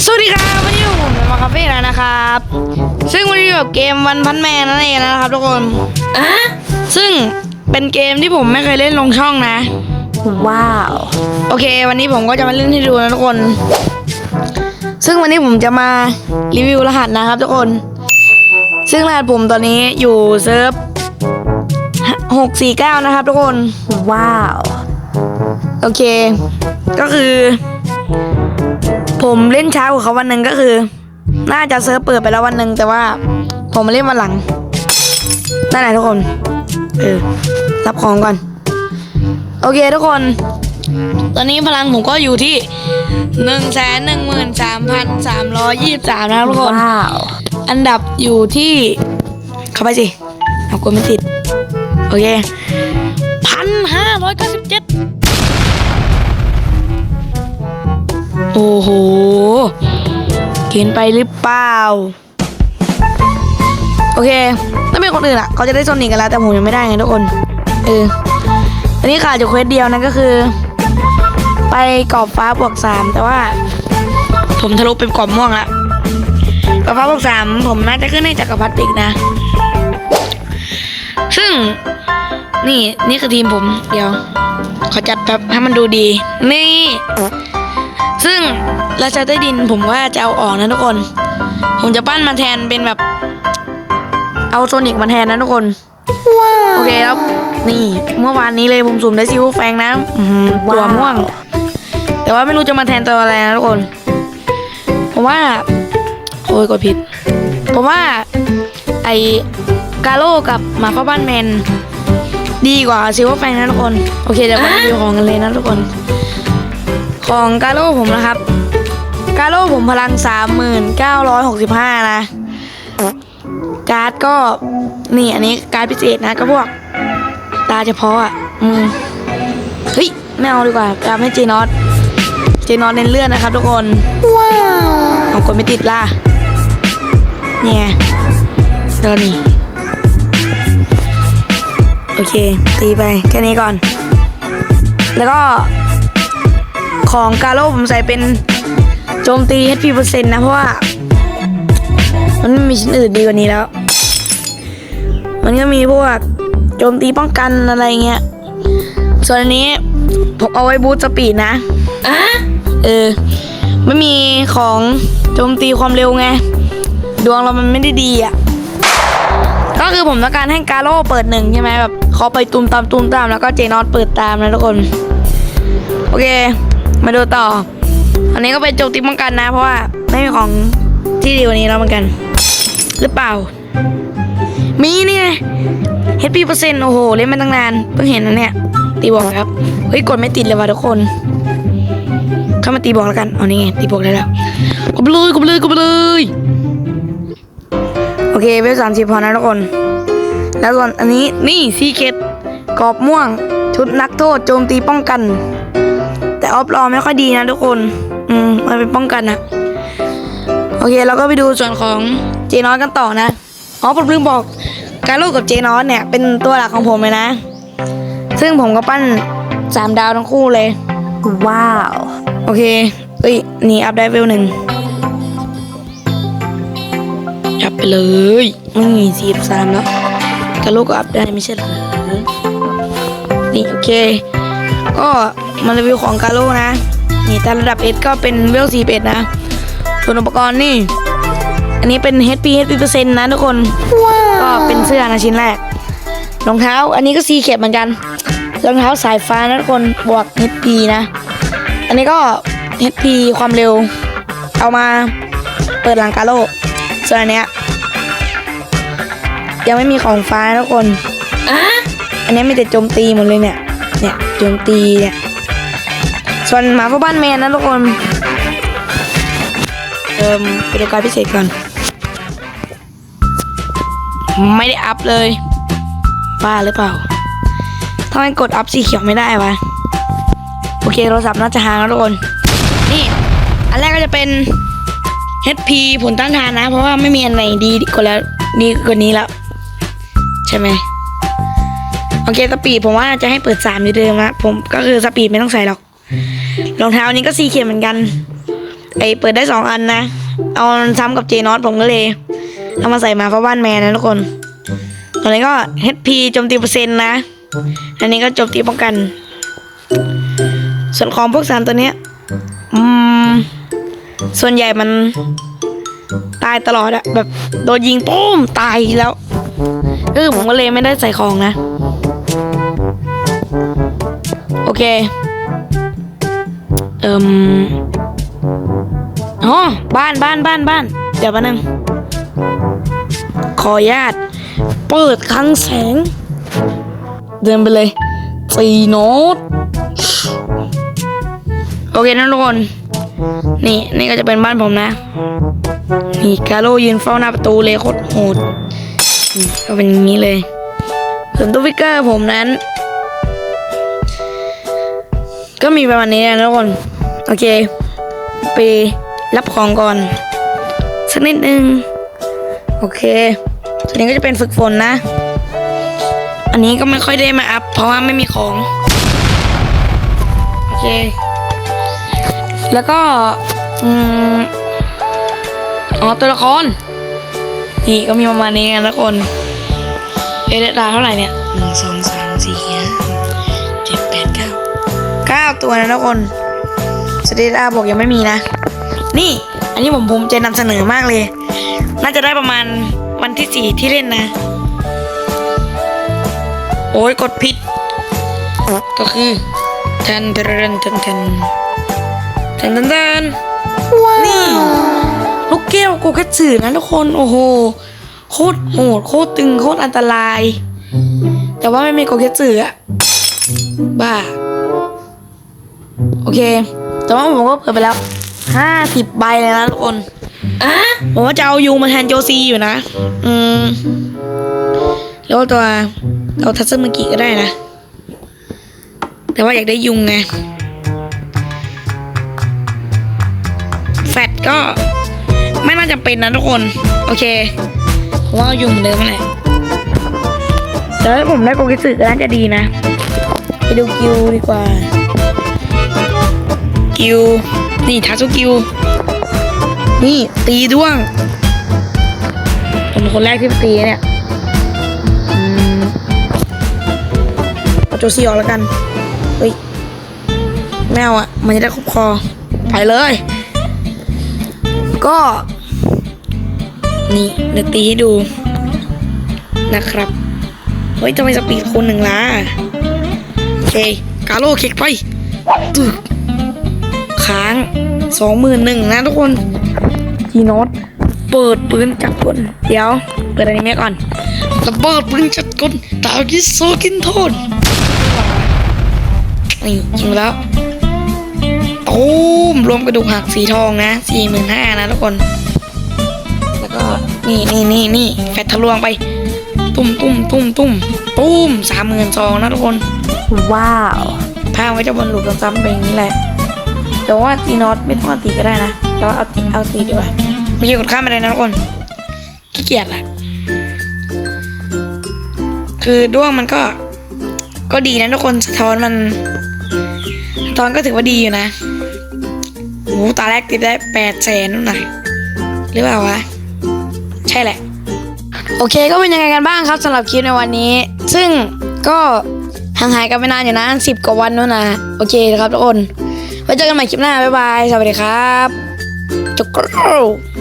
สวัสดีครับวันนี้ผมจะมาคาเฟ่แล้วนะครับ ซึ่งวันนี้อยู่กับเกมวันพันแมนนั่นเองนะครับทุกคนอะซึ่งเป็นเกมที่ผมไม่เคยเล่นลงช่องนะ ว้าว โอเค วันนี้ผมก็จะมาเล่นให้ดูนะทุกคน ซึ่งวันนี้ผมจะมารีวิวรหัสนะครับทุกคน ซึ่งรหัสผมตอนนี้อยู่เซิร์ฟหกสี่เก้านะครับทุกคน ว้าว โอเค ก็คือ ผมเล่นช้ากว่าเขาวันหนึ่งก็คือ น่าจะเซิร์ฟเปิดไปแล้ววันหนึ่งแต่ว่า ผมมาเล่นวันหลังนั่นแหละทุกคน เออ รับของก่อน โอเคทุกคน ตอนนี้พลังผมก็อยู่ที่หนึ่งแสนหนึ่งหมื่นสามพันสามร้อยยี่สิบสามนะครับทุกคนว้าวอันดับอยู่ที่เข้าไปสิเอากดไม่ติด โอเคพันห้าร้อยเก้าสิบเจ็ด โอ้โห เกินไปหรือเปล่า โอเค ถ้าเป็นคนอื่นอะเขาจะได้โซนิกกันแล้ว แต่ผมยังไม่ได้ไงทุกคน เอออันนี้ขาดอยู่เควสเดียวนั่นก็คือ ไปกรอบฟ้าบวกสามแต่ว่า ผมทะลุเป็นกรอบม่วงล้วกระเพาบวกสามผมน่าจะขึ้นให้จักรพรรดิอีกนะ ซึ่งนี่นี่คือทีมผม เดี๋ยว ขอจัดแบบให้มันดูดี นี่ ซึ่งราชาใต้ดินผมว่าจะเอาออกนะทุกคน ผมจะปั้นมาแทนเป็นแบบ เอาโซนิกมาแทนนะทุกคนโอเคครับ นี่เมื่อวานนี้เลยผมสุ่มได้ซิลแฟงนะอื้อหือตัวม่วง แต่ว่าไม่รู้จะมาแทนตัวอะไรนะทุกคน ผมว่า โอ้ยกดผิด ผมว่า ไอกาโลกับหมาฟ้าบ้านแมนดีกว่าซิลเวอร์แฟงนะทุกคน โอเคเดี๋ยวมารีวิวของกันเลยนะทุกคน ของกาโลผมนะครับ กาโลผมพลัง 3965 นะ การ์ดก็ นี่อันนี้การ์ดพิเศษนะก็พวก ตาเฉพาะอะอืมเฮ้ย ไม่เอาดีกว่าตามให้เจนอตเจนอตเน้นเลื่อนนะครับทุกคน ว้าวเอากดไม่ติดล่ะ เนี่ยเดี๋ยวนี่โอเค ตีไปแค่นี้ก่อน แล้วก็ ของกาโร่ผมใส่เป็นโจมตี HP เปอร์เซ็นต์นะ เพราะว่า มันไม่มีชิ้นอื่นดีกว่านี้แล้ว มันก็มีพวกโจมตีป้องกันอะไรเงี้ย ส่วนอันนี้ผมเอาไว้บูสต์สปีดนะอะเออ ไม่มีของโจมตีความเร็วไง ดวงเรามันไม่ได้ดีอะ ก็คือผมต้องการให้กาโร่เปิดหนึ่งใช่ไหมแบบเขาไปตูมตามตูมตามแล้วก็เจนอตเปิดตามนะทุกคน โอเค มาดูต่อ อันนี้ก็เป็นโจมตีป้องกันนะ เพราะว่าไม่มีของที่ดีกว่านี้แล้วเหมือนกัน หรือเปล่า มีนี่ไง HP เปอร์เซ็นต์โอ้โห เล่นมาตั้งนานเพิ่งเห็นนะเนี่ย ตีบอกครับ เฮ้ยกดไม่ติดเลยว่ะทุกคน เข้ามาตีบอกแล้วกัน เอานี่ไงตีบอกได้แล้วกบเลยกบเลยกบเลยโอเคเวลสามสิบพอนะทุกคน แล้วส่วนอันนี้นี่ซีเคตกรอบม่วง ชุดนักโทษโจมตีป้องกัน แต่ออฟรอไม่ค่อยดีนะทุกคน อืมมันเป็นป้องกันนะโอเคเราก็ไปดูส่วนของเจนอสกันต่อนะอ๋อผมลืมบอกการลูกกับเจนอสเนี่ยเป็นตัวหลักของผมเลยนะ ซึ่งผมก็ปั้นสามดาวทั้งคู่เลย ว้าว โอเคเอ้ยนี่อัพได้เวลหนึ่งอัพไปเลยนี่สี่สามแล้วกระโลกก็อัพได้ไม่ใช่เหรอนี่โอเค ก็ มารีวิวของกาโลนะ นี่แต่ระดับ S ก็เป็นเวล4 1นะ ส่วนอุปกรณ์นี่ อันนี้เป็น HP HP เปอร์เซ็นต์นะทุกคนว้าก็เป็นเสื้อนะชิ้นแรก รองเท้า อันนี้ก็ซีเข็บเหมือนกัน รองเท้าสายฟ้านะทุกคน บวก HP นะ อันนี้ก็ HP ความเร็ว เอามาเปิดหลังกาโลส่วนอันเนี้ยยังไม่มีของฟ้านะทุกคนอะอันนี้มีแต่โจมตีหมดเลยเนี่ย เนี่ยโจมตีเนี่ย ส่วนหมาพ่อบ้านแมนนะทุกคนเติมไปดูการพิเศษก่อน ไม่ได้อัพเลย บ้าหรือเปล่าทำไมกดอัพสีเขียวไม่ได้วะ โอเคโทรศัพท์น่าจะหางแล้วทุกคน นี่ อันแรกก็จะเป็น HP ผลต้านทานนะ เพราะว่าไม่มีอันไหนดีกว่าแล้วดีกว่านี้แล้ว ใช่ไหมโอเคสปีดผมว่าจะให้เปิดสามอยู่เดิมนะผมก็คือสปีดไม่ต้องใส่หรอก รองเท้านี้ก็ซีเขียนเหมือนกัน ไอเปิดได้สองอันนะ เอาซ้ำกับเจนอตผมก็เลยเอามาใส่มาเพราะบ้านแมนนะทุกคน ตอนนี้ก็ HP โจมตีเปอร์เซ็นต์นะ อันนี้ก็โจมตีป้องกัน ส่วนของพวกสารตัวเนี้ยอืมส่วนใหญ่มันตายตลอดอะแบบโดนยิงปุ้มตายแล้วเออผมก็เลยไม่ได้ใส่ของนะ โอเค เอิมอ๋อบ้านบ้านบ้านบ้าน เดี๋ยวแป๊บนึง ขออนุญาต เปิดคลังแสง เดินไปเลยสีโน้ต โอเคนะทุกคน นี่ นี่ก็จะเป็นบ้านผมนะ นี่กาโลยืนเฝ้าหน้าประตูเลยโคตรโหดนี่ก็เป็นอย่างนี้เลยส่วนตู้ฟิกเกอร์ผมนั้น ก็มีประมาณนี้นะทุกคน โอเค ไปรับของก่อนสักนิดนึง โอเคส่วนนี้ก็จะเป็นฝึกฝนนะ อันนี้ก็ไม่ค่อยได้มาอัพเพราะว่าไม่มีของ โอเค แล้วก็ อืมอ๋อตัวละคร นี่ก็มีประมาณนี้กันทุกคน เอเดดาเท่าไหร่เนี่ยหนึ่งสองสามสี่ห้าเจ็ดแปดเก้าเก้าตัวนะทุกคนส เตดาบอกยังไม่มีนะ นี่ อันนี้ผมภูมิใจนำเสนอมากเลย น่าจะได้ประมาณวันที่สี่ที่เล่นนะ โอ้ยกดผิด ก็คือทันทันทันทันทันทันทันนี่ลูกแก้วโกกัตสึนะทุกคน โอ้โห โคตรโหดโคตรตึงโคตรอันตราย แต่ว่าไม่มีโกกัตสึอะบ้า โอเค แต่ว่าผมก็เปิดไปแล้วห้าสิบใบเลยนะทุกคนอะผมว่าจะเอายูมาแทนโจซีอยู่นะ อืมแล้วก็ตัวเอาทัตสึมากิก็ได้นะ แต่ว่าอยากได้ยุงไง แฟดก็ไม่น่าจะเป็นนะทุกคน โอเคผมว่าเอายุงเหมือนเดิมนั่นแหละแต่ถ้าผมได้โกกิสึก็น่าจะดีนะ ไปดูกิวดีกว่า กิวนี่ทาซุกิวนี่ตีด้วงผมคนแรกที่ตีเนี่ยอเอาโจซี่ออกแล้วกัน เฮ้ย แมวอะ มันจะได้ครบคอ ไปเลย ก็ นี่เดี๋ยวตีให้ดู นะครับ เฮ้ยทำไมสปีดคูณหนึ่งล่ะ โอเค กาโลเคิกไปตึก ค้างสองหมื่นหนึ่งนะทุกคนจีโนตเปิดปืนจับกลเดี๋ยว เปิดอันนี้ก่อนระเบิดปืนจับกลตากิโซกินโทนนี่ยิงไปแล้วตูมรวมกระดูกหักสีทองนะสี่หมื่นห้านะทุกคน แล้วก็นี่นี่นี่นี่แฟตทะลวงไป ตุ้มตุ้มตุ้มตุ้มตุ้มสามหมื่นสองนะทุกคน ว้าวภาพก็จะวนลูปซ้ำๆไปอย่างนี้แหละ แต่ว่าตีน็อตไม่ต้องเอาตีก็ได้นะแต่ว่าเอาตีเอาตีดีกว่าไม่ใช่กดข้ามไปเลยนะทุกคนขี้เกียจแหละคือด้วงมันก็ ก็ดีนะทุกคนสะท้อนมันสะท้อนก็ถือว่าดีอยู่นะโอ้โหตาแรกติดได้แปดแสนนู่นน่ะหรือเปล่าวะใช่แหละ โอเคก็เป็นยังไงกันบ้างครับสำหรับคลิปในวันนี้ ซึ่งก็ห่างหายกันไปนานอยู่นะสิบกว่าวันนู่นนะโอเคนะครับทุกคน ไว้เจอกันใหม่คลิปหน้า บ๊ายบาย สวัสดีครับจุกรู